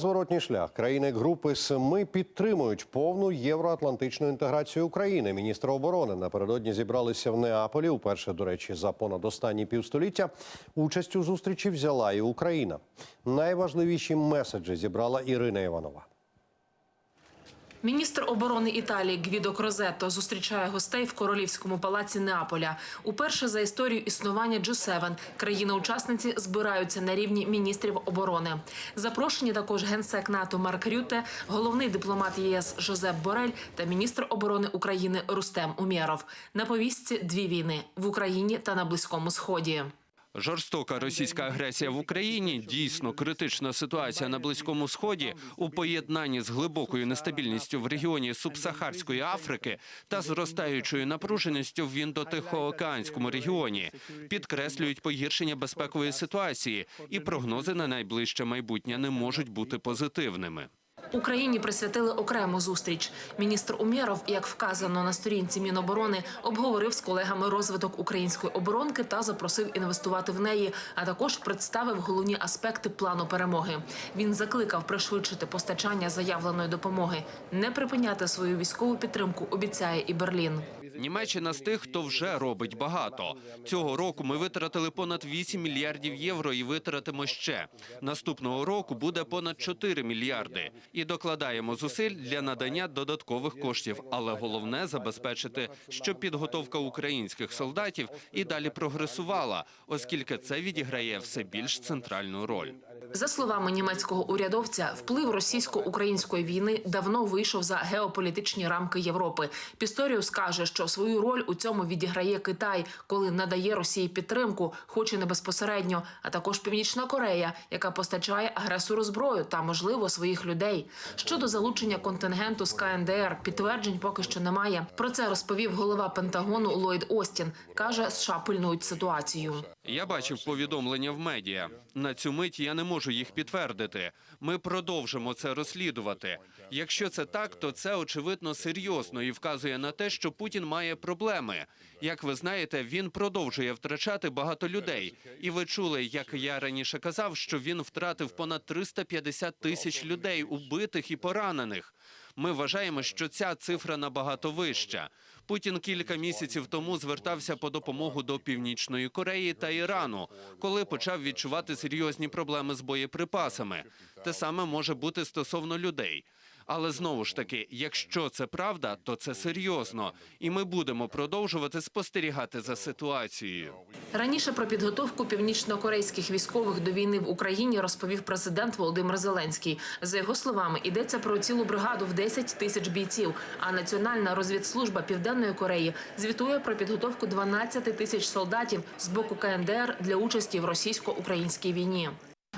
Незворотній шлях країни групи семи підтримують повну євроатлантичну інтеграцію України. Міністри оборони напередодні зібралися в Неаполі. Уперше, до речі, за понад останні півстоліття участь у зустрічі взяла і Україна. Найважливіші меседжі зібрала Ірина Іванова. Міністр оборони Італії Гвідо Крозетто зустрічає гостей в королівському палаці Неаполя. Уперше за історію існування G7 країни-учасниці збираються на рівні міністрів оборони. Запрошені також генсек НАТО Марк Рюте, головний дипломат ЄС Жозеп Борель та міністр оборони України Рустем Умєров. На повістці дві війни в Україні та на Близькому Сході. Жорстока російська агресія в Україні, дійсно критична ситуація на Близькому Сході у поєднанні з глибокою нестабільністю в регіоні Субсахарської Африки та зростаючою напруженістю в Індотихоокеанському регіоні підкреслюють погіршення безпекової ситуації, і прогнози на найближче майбутнє не можуть бути позитивними. Україні присвятили окрему зустріч. Міністр Умєров, як вказано на сторінці Міноборони, обговорив з колегами розвиток української оборонки та запросив інвестувати в неї, а також представив головні аспекти плану перемоги. Він закликав пришвидшити постачання заявленої допомоги, не припиняти свою військову підтримку. Обіцяє і Берлін. Німеччина з тих, хто вже робить багато. Цього року ми витратили понад 8 мільярдів євро і витратимо ще. Наступного року буде понад 4 мільярди. І докладаємо зусиль для надання додаткових коштів. Але головне забезпечити, щоб підготовка українських солдатів і далі прогресувала, оскільки це відіграє все більш центральну роль. За словами німецького урядовця, вплив російсько-української війни давно вийшов за геополітичні рамки Європи. Пісторіус каже, що свою роль у цьому відіграє Китай, коли надає Росії підтримку, хоч і не безпосередньо, а також Північна Корея, яка постачає агресору зброю та, можливо, своїх людей. Щодо залучення контингенту з КНДР, підтверджень поки що немає. Про це розповів голова Пентагону Ллойд Остін. каже, США пильнують ситуацію. Я бачив повідомлення в медіа. На цю мить я не можу їх підтвердити. Ми продовжимо це розслідувати. Якщо це так, то це очевидно серйозно і вказує на те, що Путін має проблеми. Як ви знаєте, він продовжує втрачати багато людей. І ви чули, як я раніше казав, що він втратив понад 350 тисяч людей, убитих і поранених. Ми вважаємо, що ця цифра набагато вища. Путін кілька місяців тому звертався по допомогу до Північної Кореї та Ірану, коли почав відчувати серйозні проблеми з боєприпасами. Те саме може бути стосовно людей. Але знову ж таки, якщо це правда, то це серйозно, і ми будемо продовжувати спостерігати за ситуацією. Раніше про підготовку північнокорейських військових до війни в Україні розповів президент Володимир Зеленський. За його словами, йдеться про цілу бригаду в 10 тисяч бійців. А Національна розвідслужба Південної Кореї звітує про підготовку 12 тисяч солдатів з боку КНДР для участі в російсько-українській війні.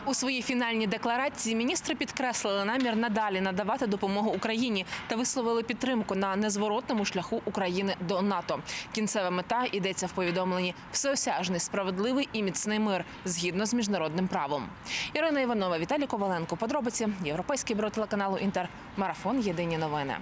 У своїй фінальній декларації міністри підкреслили намір надалі надавати допомогу Україні та висловили підтримку на незворотному шляху України до НАТО. Кінцева мета йдеться в повідомленні всеосяжний, справедливий і міцний мир згідно з міжнародним правом. Ірина Іванова, Віталій Коваленко. Подробиці Європейський бюро телеканалу Інтер. Марафон. Єдині новини.